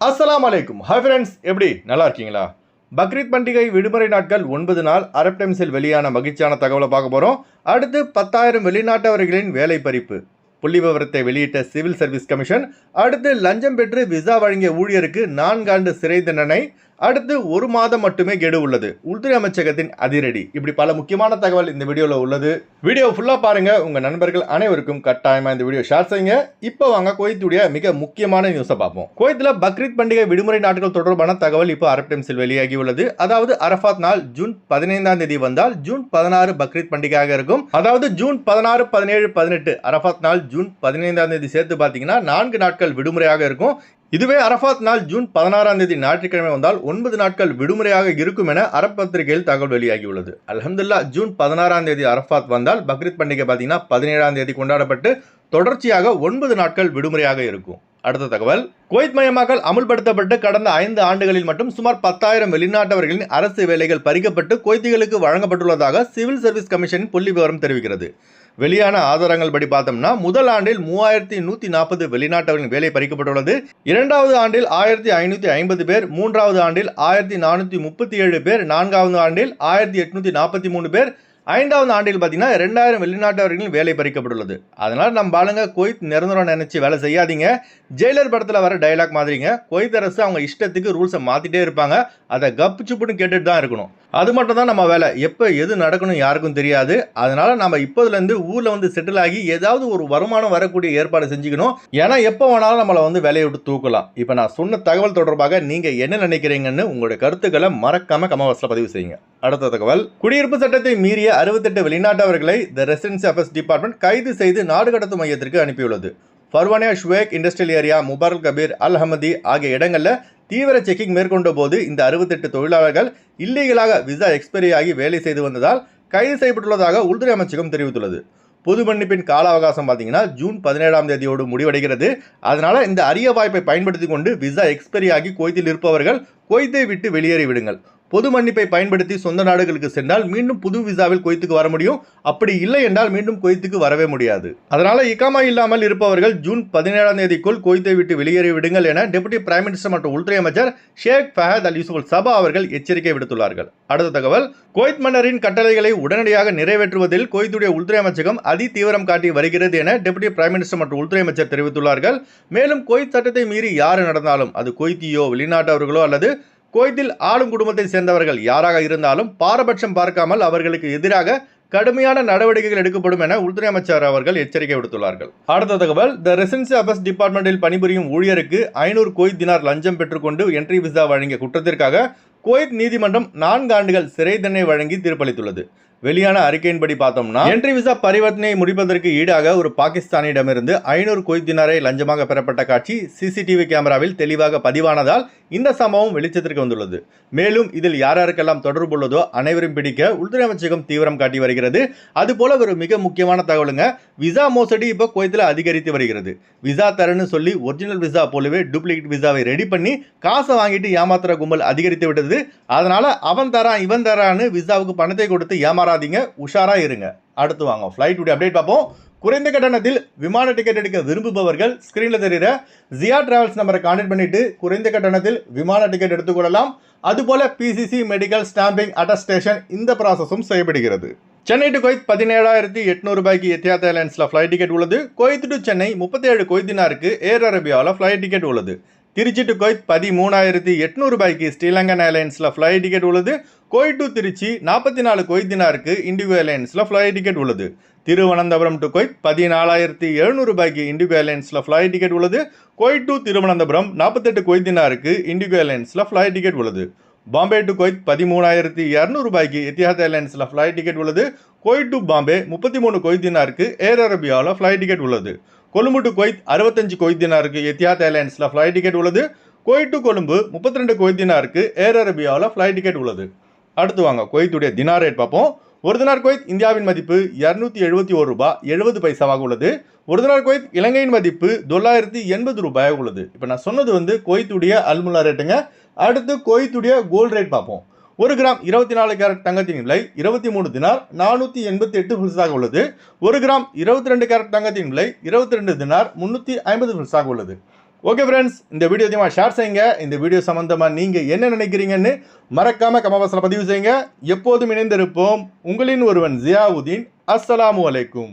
அஸ்லாம் அலைக்கும் hi friends எப்படி? நல்லா இருக்கீங்களா? பக்ரீத் பண்டிகை விடுமுறை நாட்கள் ஒன்பது நாள் அரப் டைம்ஸில் வெளியான மகிழ்ச்சியான தகவலை பார்க்க போகிறோம் அடுத்து பத்தாயிரம் வெளிநாட்டவர்களின் வேலை பறிப்பு. புள்ளி விவரத்தை வெளியிட்ட சிவில் சர்வீஸ் கமிஷன் அடுத்து லஞ்சம் பெற்று விசா வழங்கிய ஊழியருக்கு நான்காண்டு சிறை தண்டனை அடுத்து ஒரு மாதம் மட்டுமே கெடு உள்ளது. உள்துறை அமைச்சகத்தின் அதிரடி. இப்படி பல முக்கியமான தகவல் இந்த வீடியோவில் உள்ளது. வீடியோ ஃபுல்லாக பாருங்க. உங்கள் நண்பர்கள் அனைவருக்கும் கட்டாயமாக இந்த வீடியோ ஷேர் செய்யுங்க. இப்போ வாங்க கோயத்துடைய மிக முக்கியமான நியூஸை பார்ப்போம். கோயத்தில் பக்ரீத் பண்டிகை விடுமுறை நாட்கள் தொடர்பான தகவல் இப்போ அரப் டைம்ஸில் வெளியாகி உள்ளது. அதாவது அரஃபாத் நாள் ஜூன் பதினைந்தாம் தேதி வந்தால் ஜூன் பதினாறு பக்ரீத் பண்டிகையாக இருக்கும். அதாவது ஜூன் பதினாறு பதினேழு பதினெட்டு அரஃபாத் நாள் ஜூன் பதினைந்தாம் தேதி சேர்த்து பார்த்தீங்கன்னா நான்கு நாட்கள் விடுமுறையாக இருக்கும். இதுவே அரஃபாத் நாள் ஜூன் பதினாறாம் தேதி ஞாயிற்றுக்கிழமை வந்தால் ஒன்பது நாட்கள் விடுமுறையாக இருக்கும் என அரப் பத்திரிகையில் தகவல் வெளியாகியுள்ளது. அலமதுல்லா ஜூன் பதினாறாம் தேதி அரஃபாத் வந்தால் பக்ரீத் பண்டிகை பார்த்தீங்கன்னா பதினேழாம் தேதி கொண்டாடப்பட்டு தொடர்ச்சியாக ஒன்பது நாட்கள் விடுமுறையாக இருக்கும். அடுத்த தகவல் குவைத் மயமாக்கல் அமுல்படுத்தப்பட்டு கடந்த ஐந்து ஆண்டுகளில் மட்டும் சுமார் பத்தாயிரம் வெளிநாட்டவர்களின் அரசு வேலைகள் பறிக்கப்பட்டு குவைத்திகளுக்கு வழங்கப்பட்டுள்ளதாக சிவில் சர்வீஸ் கமிஷனின் புள்ளி விவரம் தெரிவிக்கிறது. வெளியான ஆதாரங்கள் படி பார்த்தோம்னா முதல் ஆண்டில் மூவாயிரத்தி நூற்றி நாற்பது வெளிநாட்டவர்களின் வேலை பறிக்கப்பட்டுள்ளது. இரண்டாவது ஆண்டில் ஆயிரத்தி ஐநூற்றி ஐம்பது பேர் மூன்றாவது ஆண்டில் ஆயிரத்தி நானூற்றி முப்பத்தி ஏழு பேர் நான்காவது ஆண்டில் ஆயிரத்தி எட்நூற்றி நாற்பத்தி மூணு பேர். ஐந்தாவது ஆண்டில் பார்த்தீங்கன்னா ரெண்டாயிரம் வெளிநாட்டவர்களின் வேலை பறிக்கப்பட்டுள்ளது. அதனால் நம்ம ஆளுங்க குவைத் நிரந்தரம் நினைச்சு வேலை செய்யாதீங்க. ஜெயிலர் படத்தில் வர டைலாக் மாதிரிங்க. கொய்த் அரசு அவங்க இஷ்டத்துக்கு ரூல்ஸை மாற்றிட்டே இருப்பாங்க. அதை கப்பு சுப்புன்னு கேட்டுட்டு தான் இருக்கணும். அது மட்டும் தான் நம்ம வேலை. எப்போ எது நடக்கணும் யாருக்கும் தெரியாது. அதனால நம்ம இப்போதுலேருந்து ஊரில் வந்து செட்டில் ஆகி ஏதாவது ஒரு வருமானம் வரக்கூடிய ஏற்பாடு செஞ்சுக்கணும். ஏன்னா எப்போ வேணாலும் நம்மளை வந்து வேலையை விட்டு தூக்கலாம். இப்போ நான் சொன்ன தகவல் தொடர்பாக நீங்கள் என்ன நினைக்கிறீங்கன்னு உங்களுடைய கருத்துக்களை மறக்காமல் கமவாசில் பதிவு செய்யுங்க. அடுத்த தகவல். குடியிருப்பு சட்டத்தை மீறிய அறுபத்தெட்டு வெளிநாட்டவர்களை த ரெசிடென்சி அஃபேர்ஸ் டிபார்ட்மெண்ட் கைது செய்து நாடு கடத்தும் மையத்திற்கு அனுப்பியுள்ளது. Farwaniya Shuwaikh industrial area Mubarak Kabeer Al Ahmadi ஆகிய இடங்களில் தீவிர செக்கிங் மேற்கொண்ட போது இந்த அறுபத்தெட்டு தொழிலாளர்கள் இல்லீகலாக விசா எக்ஸ்பைரி ஆகி வேலை செய்து வந்ததால் கைது செய்யப்பட்டுள்ளதாக உள்துறை அமைச்சகம் தெரிவித்துள்ளது. பொது மன்னிப்பின் கால அவகாசம் பார்த்தீங்கன்னா ஜூன் பதினேழாம் தேதியோடு முடிவடைகிறது. அதனால் இந்த அரிய வாய்ப்பை பயன்படுத்தி கொண்டு விசா எக்ஸ்பைரி ஆகி கோயத்தில் இருப்பவர்கள் கோயத்தை விட்டு வெளியேறி விடுங்கள் பொது மன்னிப்பை பயன்படுத்தி சொந்த நாடுகளுக்கு சென்றால் மீண்டும் புது விசாவில் குவைத்துக்கு வர முடியும். அப்படி இல்லை என்றால் மீண்டும் குவைத்துக்கு வரவே முடியாது. அதனால இக்காமா இல்லாமல் இருப்பவர்கள் ஜூன் பதினேழாம் தேதிக்குள் குவைத்தை விட்டு வெளியேறி விடுங்கள் என டெபுட்டி பிரைம் மினிஸ்டர் மற்றும் உள்துறை அமைச்சர் ஷேக் ஃபஹத் அல் யூசுப் சபா அவர்கள் எச்சரிக்கை விடுத்துள்ளார்கள். அடுத்த தகவல் குவைத் மன்னரின் கட்டளைகளை உடனடியாக நிறைவேற்றுவதில் குவைத்துடைய உள்துறை அமைச்சகம் அதி தீவிரம் காட்டி வருகிறது என டெபுட்டி பிரைம் மினிஸ்டர் மற்றும் உள்துறை அமைச்சர் தெரிவித்துள்ளார்கள். மேலும் குவைத் சட்டத்தை மீறி யார் நடந்தாலும் அது குவைத்தியோ வெளிநாட்டவர்களோ அல்லது குவைத்தில் ஆளும் குடும்பத்தை சேர்ந்தவர்கள் யாராக இருந்தாலும் பாரபட்சம் பார்க்காமல் அவர்களுக்கு எதிராக கடுமையான நடவடிக்கைகள் எடுக்கப்படும் என உள்துறை அமைச்சர் அவர்கள் எச்சரிக்கை விடுத்துள்ளார்கள். அடுத்த தகவல் த ரெசிடென்சி அஃபேர்ஸ் டிபார்ட்மெண்டில் பணிபுரியும் ஊழியருக்கு ஐநூறு குவைத் தினார் லஞ்சம் பெற்றுக்கொண்டு என்ட்ரி விசா வழங்கிய குற்றத்திற்காக குவைத் நீதிமன்றம் நான்கு ஆண்டுகள் சிறை தண்டனை வழங்கி தீர்ப்பளித்துள்ளது. வெளியான அறிக்கையின்படி பார்த்தோம்னா என்ட்ரி விசா பரிவர்த்தனை முடிப்பதற்கு ஈடாக ஒரு பாகிஸ்தானிடமிருந்து ஐநூறு கொய்தினாரை லஞ்சமாக பெறப்பட்ட காட்சி சிசிடிவி கேமராவில் தெளிவாக பதிவானதால் இந்த சம்பவம் வெளிச்சத்திற்கு வந்துள்ளது. மேலும் இதில் யார் யாருக்கெல்லாம் தொடர்பு உள்ளதோ அனைவரும் பிடிக்க உள்துறை அமைச்சகம் தீவிரம் காட்டி வருகிறது. அதுபோல ஒரு மிக முக்கியமான தகவலுங்க விசா மோசடி இப்போ குவைத்தில் அதிகரித்து வருகிறது. விசா தரேன்னு சொல்லி ஒரிஜினல் விசா போலவே டூப்ளிகேட் விசாவை ரெடி பண்ணி காசை வாங்கிட்டு ஏமாத்துற கும்பல் அதிகரித்து விட்டது. அதனால அவன் தரான் இவன் தரான்னு விசாவுக்கு பணத்தை கொடுத்து ஏமாறாதீங்க உஷாரா இருங்க. அடுத்து வாங்க. ஃப்ளைட்டுடைய அப்டேட் பார்ப்போம். குறைந்த கட்டணத்தில் விமான டிக்கெட் எடுக்க விரும்புபவர்கள் ஸ்க்ரீனில் தெரிகிற ஜியா டிராவல்ஸ் நம்பரை கான்டெக்ட் பண்ணிட்டு குறைந்த கட்டணத்தில் விமான டிக்கெட் எடுத்துக்கொள்ளலாம் அதுபோல பிசிசி மெடிக்கல் ஸ்டாம்பிங் அட்டஸ்டேஷன் இந்த ப்ராசஸும் செய்யப்படுகிறது. சென்னை டு கொய்த் பதினேழாயிரத்தி எட்நூறு ரூபாய்க்கு எத்தியாத் ஏர்லைன்ஸில் ஃப்ளைட் டிக்கெட் உள்ளது. கொய்த் டு சென்னை முப்பத்தேழு கொய்தினாருக்கு ஏர் அரேபியாவில் ஃப்ளைட் டிக்கெட் உள்ளது. திருச்சி டு கோயத் பதிமூணாயிரத்தி எட்நூறு ரூபாய்க்கு ஸ்ரீலங்கன் ஏர்லைன்ஸில் ஃப்ளைட் டிக்கெட் உள்ளது. கோய் டு திருச்சி நாற்பத்தி நாலு கொய்தினாருக்கு இண்டிகோ ஏர்லைன்ஸில் ஃப்ளைட் டிக்கெட் உள்ளது. திருவனந்தபுரம் டு கொய்த் பதினாலாயிரத்தி எழுநூறு ரூபாய்க்கு இண்டிகோ ஏர்லைன்ஸில் ஃப்ளைட் டிக்கெட் உள்ளது. கோய் டு திருவனந்தபுரம் நாற்பத்தெட்டு கொய்தினாருக்கு இண்டிகோ ஏர்லைன்ஸில் ஃப்ளைட் டிக்கெட் உள்ளது. பாம்பே டு கொய்த் பதிமூணாயிரத்தி இரநூறு ரூபாய்க்கு எத்தியாத் ஏர்லைன்ஸில் ஃப்ளைட் டிக்கெட் உள்ளது. கோய் டு பாம்பே முப்பத்தி மூணு கொய்தினாருக்கு ஏர் அரேபியாவில் ஃப்ளைட் டிக்கெட் உள்ளது. கொழும்பு டு கொய்த் அறுபத்தஞ்சு கொய்தினாருக்கு எத்தியாத் ஏர்லைன்ஸில் ஃப்ளைட் டிக்கெட் உள்ளது. கொய்த் டு கொழும்பு முப்பத்தி ரெண்டு கொய்தினாருக்கு ஏர் அரேபியாவில் ஃப்ளைட் டிக்கெட் உள்ளது. அடுத்து வாங்க கொய்த்துடைய தினார் ரேட் பார்ப்போம். ஒரு தினார் குவைத் இந்தியாவின் மதிப்பு இரநூத்தி எழுபத்தி ஒரு ரூபாய் எழுபது பைசாவாக உள்ளது. ஒரு தினார் குவைத் இலங்கையின் மதிப்பு தொள்ளாயிரத்தி எண்பது ரூபாயாக உள்ளது. இப்போ நான் சொன்னது வந்து கொய்த்துடைய அல்முலா ரேட்டுங்க அடுத்து கொய்த்துடைய கோல்ட் ரேட் பார்ப்போம். ஒரு கிராம் இருபத்தி நாலு கேரட் தங்கத்தின் விலை இருபத்தி மூணு தினார் நானூற்றி எண்பத்தி எட்டு பில்ஸாக உள்ளது. ஒரு கிராம் இருபத்தி ரெண்டு கேரட் தங்கத்தின் விலை இருபத்தி ரெண்டு தினார் முந்நூற்றி ஐம்பது பில்ஸாக உள்ளது. ஓகே ஃப்ரெண்ட்ஸ் இந்த வீடியோ அதிகமாக ஷேர் செய்யுங்க. இந்த வீடியோ சம்மந்தமாக நீங்கள் என்ன நினைக்கிறீங்கன்னு மறக்காமல் கமபாசனை பதிவு செய்யுங்க. எப்போதும் இணைந்திருப்போம் உங்களின் ஒருவன் ஜியாவுதீன். அஸ்ஸலாமு அலைக்கும்.